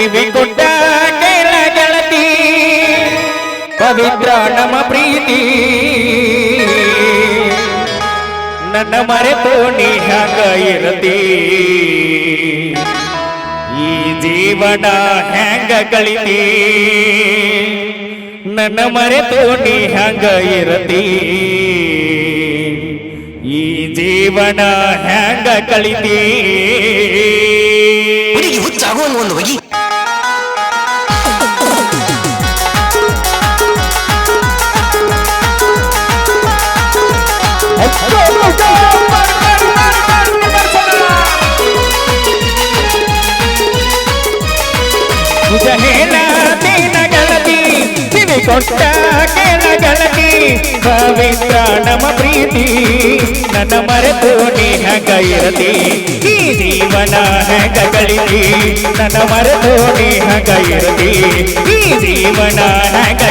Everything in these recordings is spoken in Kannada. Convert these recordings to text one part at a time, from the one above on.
ಕಿವಿ ಗುಡ್ಡ ಕೇಳ ಗೆಳತಿ ಪವಿತ್ರ ನಮ್ಮ ಪ್ರೀತಿ. ನನ್ನ ಮರೆತು ನೀ ಹ್ಯಾಂಗ ಇರತಿ ಈ ಜೀವನ ಹ್ಯಾಂಗ ಕಳಿತಿ? ನನ್ನ ಮರೆತು ನೀ ಹ್ಯಾಂಗ ಇರತಿ ಈ ಜೀವನ ಹ್ಯಾಂಗ ಕಳಿತಿ? ಒಂದು ನಿಜ ಹೇಳತೇನ ಗೆಳತಿ ಕಿವಿ ಕೊಟ್ಟ ಕೇಳ ಗೆಳತಿ ಪವಿತ್ರ ನಮ್ಮ ಪ್ರೀತಿ ನನ್ನ ಮರೆತು ನೀ ಹ್ಯಾಂಗ ಇರತಿ ಈ ಜೀವನ ಹೆಂಗ ಕಳಿತಿ ನನ್ನ ಮರೆತು ನೀ ಹ್ಯಾಂಗ ಇರತಿ ಈ ಜೀವನ ಹೆಂಗ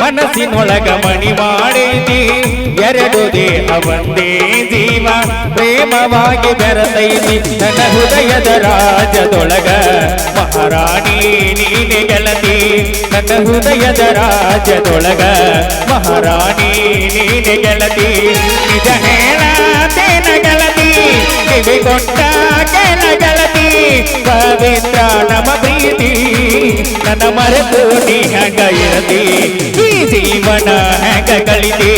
ಮನಸ್ಸಿನೊಳಗ ಮಣಿ ಮಾಡಿದಿ ಎರಡು ದೇಹ ಒಂದೇ ಜೀವ, ಪ್ರೇಮವಾಗಿ ಬೆರತೈತಿ ನನ್ನ ಹೃದಯದ ರಾಜದೊಳಗ ಮಹಾರಾಣಿ ನೀನೆ ಗೆಳತಿ. ನನ್ನ ಹೃದಯದ ರಾಜದೊಳಗ ಮಹಾರಾಣಿ ನೀನೆ ಗೆಳತಿ. ನಿಜ ಹೇಳತೇನ ಗೆಳತಿ. ಕಿವಿ ಕೊಟ್ಟ ಕೆಲ ಗೆಳತಿ. ಪವಿತ್ರ ನಮ್ಮ ಪ್ರೀತಿ, ನನ್ನ ಮರೆತು ನೀ ಹಂಗ ಇರತಿ. ಜೀವನ ಹೆಂಗ ಕಳಿತಿ?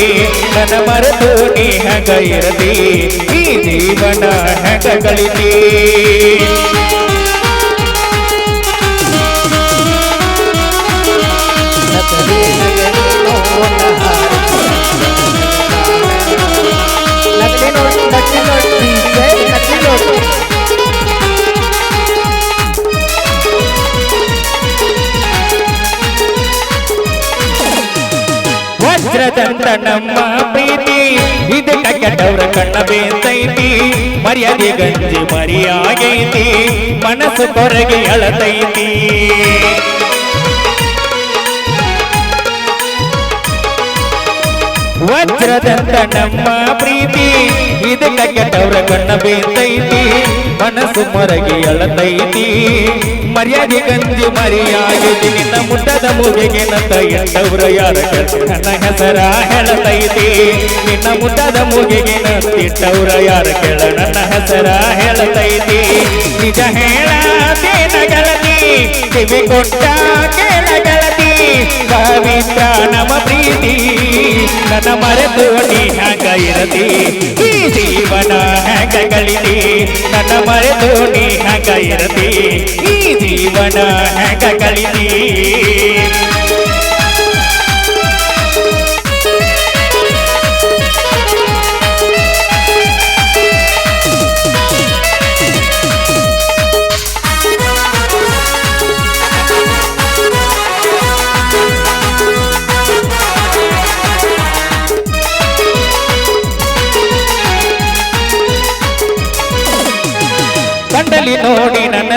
ನನ್ನ ಮರೆತು ನೀ ಹೆಂಗ ಇರತಿ? ಈ ಜೀವನ ಹೆಂಗ ಕಳಿತಿ? ವಜ್ರದಂತ ನಮ್ಮ ಪ್ರೀತಿ. ಇದಕ್ಕ ಕೆಟ್ಟವ್ರ ಕಣ್ಣ ಬೇತೈತಿ ಮರ್ಯಾದೆ ಗಂಜಿ ಮರಿಯಾಗೈತಿ. ಮನಸ್ಸು ಕೊರಗೆ ಅಳತೈತಿ. ವಜ್ರದಂತ ನಮ್ಮ ಪ್ರೀತಿ. ಇದು ಕೆಟ್ಟವ್ರ ಕಣ್ಣ ಬೇತೈತಿ ಮನಸ್ಸು ಮರಗಿ ಅಳತೈತಿ. ಮರ್ಯಾದೆ ಗಂಜಿ ಮರ್ಯಾದೆ ನಿನ್ನ ಮುಟ್ಟದ ಮುಗಿಗೆ ನಂತ ಎಂಟವ್ರ ಯಾರ ನನ್ನ ಹೆಸರ ಹೇಳತೈತಿ. ನಿನ್ನ ಮುಟ್ಟದ ಮುಗಿಗೆ ನಂತಿಟ್ಟವ್ರ ಯಾರ ಕೆಳ ನನ್ನ ಹೆಸರ ಹೇಳತೈತಿ. ನಿಜ ಹೇಳ ಗೆಳತಿ ಕಿವಿ ಕೊಟ್ಟ ಕೇಳ ಗೆಳತಿ ಪವಿತ್ರ ನಮ್ಮ ಪ್ರೀತಿ. ನನ್ನ ಮರೆತು ನೀ ಹ್ಯಾಂಗ ಇರತಿ? ಈ ಜೀವನ ಹ್ಯಾಂಗ ಕಳಿತಿ? ನನ್ನ ಮರೆತು ನೀ ಹ್ಯಾಂಗ ಇರತಿ? ಈ ಜೀವನ ಹ್ಯಾಂಗ ಕಳಿತಿ?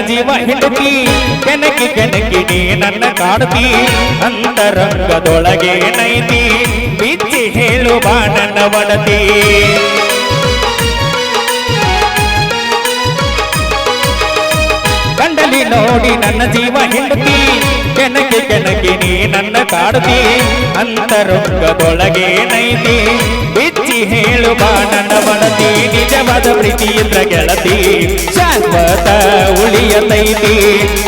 ಜೀವ ಹಿಡುಕಿ ಕೆನಕಿ ಕೆನಕಿ ನನ್ನ ಕಾಡುತ್ತಿ ಅಂತರಂಗದೊಳಗೆ ನೈತಿ ಬಿಚ್ಚಿ ಹೇಳು ನನ್ನ ಒಡತಿ. ಕಂಡಲಿ ನೋಡಿ ನನ್ನ ಜೀವ ಹಿಡುಕಿ ಕೆನಕಿ ಕೆನಕಿ ನೀ ನನ್ನ ಕಾಡುತ್ತಿ ಅಂತರಂಗದೊಳಗೆ ನೈತಿ ಬಿಚ್ಚಿ ಹೇಳು ನನ್ನ ಒಡತಿ. ನಿಜವಾದ ಪ್ರೀತಿಯಿಂದ ಗೆಳತಿ ಶಾಶ್ವತ ಉಳಿಯತೈತಿ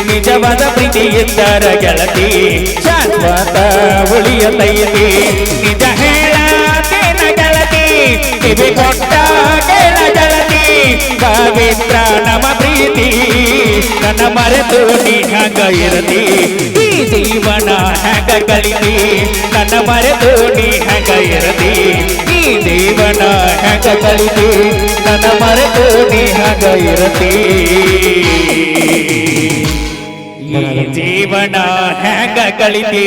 ನಿಜವಾದ ಪ್ರೀತಿ ಇದ್ದರ ಗೆಳತಿ. ಶಾಶ್ವತ ಉಳಿಯತೈತಿ ನಿಜ ಹೇಳತೇನ ಗೆಳತಿ. ಕಿವಿ ಕೊಟ್ಟ ಕೇಳ ಗೆಳತಿ. ಪವಿತ್ರ ನಮ್ಮ ಪ್ರೀತಿ, ನನ್ನ ಮರೆತು ನೀ ಹಂಗ ಇರತಿ. ಜೀವನ ಹೆಂಗ ಕಳಿತಿ ನನ್ನ ಮರೆತು ನೀ ಹೆಂಗ ಇರತಿ ಈ ಜೀವನ ಹೆಂಗ ಕಳಿತಿ ನನ್ನ ಮರೆತು ನೀ ಹೆಂಗ ಇರತಿ ಈ ಜೀವನ ಹೆಂಗ ಕಳಿತಿ